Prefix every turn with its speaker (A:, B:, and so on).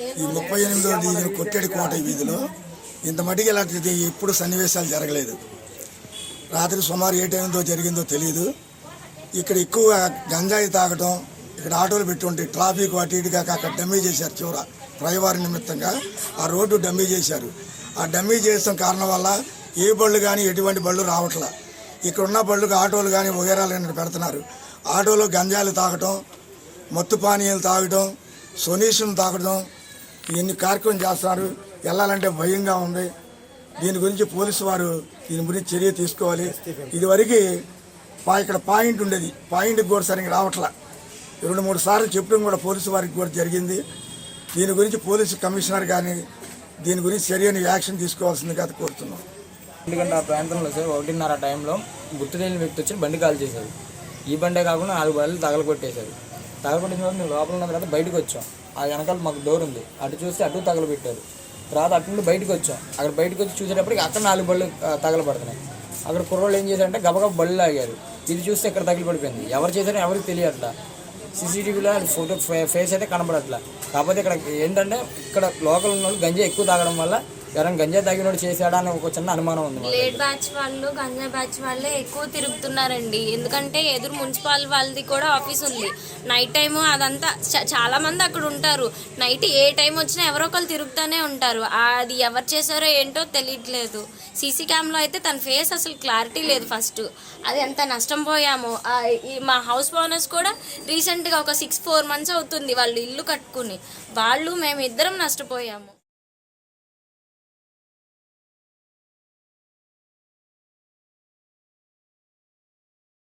A: ఈ ముప్పై ఎనిమిదో డివిజన్ కొట్టేడి కోట వీధిలో. ఇంత మటుకు ఇలాంటిది ఎప్పుడు సన్నివేశాలు జరగలేదు. రాత్రి సుమారు ఏ టైంతో జరిగిందో తెలియదు ఇక్కడ ఎక్కువ గంజాయి తాగటం ఇక్కడ ఆటోలు పెట్టుంటే ట్రాఫిక్ అటు ఇటుగా అక్కడ డమ్మీ చేశారు చివర ప్రయవారి నిమిత్తంగా. ఆ రోడ్డు డమ్మీ చేశారు. ఆ డమ్మీ చేసిన కారణం వల్ల ఏ బళ్ళు కానీ ఎటువంటి బళ్ళు రావట్లా. ఇక్కడ ఉన్న బళ్ళుకు ఆటోలు కానీ వగేరాలు కానీ పెడుతున్నారు. ఆటోలో గంజాలు తాగటం మత్తు పానీయాలు తాగటం సొనీషన్ తాగడం ఇవన్నీ కార్యక్రమం చేస్తున్నారు వెళ్ళాలంటే భయంగా ఉంది. దీని గురించి పోలీసు వారు దీని గురించి చర్య తీసుకోవాలి. ఇదివరకు పా ఇక్కడ పాయింట్ ఉండేది. పాయింట్కి కూడా సరిగ్గా రావట్లా. రెండు మూడు సార్లు చెప్పడం కూడా పోలీసు వారికి కూడా జరిగింది. దీని గురించి పోలీసు కమిషనర్ కానీ దీని గురించి చర్యని యాక్షన్ తీసుకోవాల్సిందిగా కోరుతున్నాం.
B: ఎందుకంటే ఆ ప్రాంతంలో సార్ ఒకటిన్నర టైంలో గుర్తు తెలియని వ్యక్తి వచ్చి బండి కాల్ చేశారు. ఈ బండే కాకుండా నాలుగు బండ్లు తగలకొట్టేశారు తగలకొట్టిన తర్వాత మేము లోపల ఉన్న తర్వాత బయటకు వచ్చాం. ఆ వెనకాల మాకు డోర్ ఉంది. అటు చూస్తే అటు తగలబెట్టారు. తర్వాత అటు నుండి బయటకు వచ్చాం. అక్కడ బయటకు వచ్చి చూసేటప్పటికి అక్కడ నాలుగు బళ్ళు తగలబడుతున్నాయి. అక్కడ కుర్రోళ్ళు ఏం చేశారంటే గబగబ బళ్ళు లాగారు ఇది చూస్తే ఇక్కడ తగిలిపడిపోయింది. ఎవరు చేశారో ఎవరికి తెలియట్లా. సీసీటీవీలో ఫోటో ఫేస్ అయితే కనబడట్లా. కాకపోతే ఇక్కడ ఏంటంటే ఇక్కడ లోకల్ ఉన్న వాళ్ళు గంజా ఎక్కువ తాగడం వల్ల ఎవరైనా గంజా తాగినోడు చేశాడా అని ఒక చిన్న అనుమానం ఉంది
C: లేట్ బ్యాచ్ వాళ్ళు గంజా బ్యాచ్ వాళ్ళే ఎక్కువ తిరుగుతున్నారండి. ఎందుకంటే ఎదురు మున్సిపాల్ వాళ్ళది కూడా ఆఫీస్ ఉంది. నైట్ టైం అదంతా చ- చాలా మంది అక్కడ ఉంటారు. నైట్ ఏ టైం వచ్చినా ఎవరో ఒకరు తిరుగుతూనే ఉంటారు. అది ఎవరు చేశారో ఏంటో తెలియట్లేదు. సీసీ క్యామ్లో అయితే తన ఫేస్ అసలు క్లారిటీ లేదు ఫస్ట్ అది ఎంత నష్టం పోయామో. ఈ మా హౌస్ ఓనర్స్ కూడా రీసెంట్గా ఒక సిక్స్ ఫోర్ మంత్స్ అవుతుంది వాళ్ళు ఇల్లు కట్టుకుని. వాళ్ళు మేము ఇద్దరం నష్టపోయాము.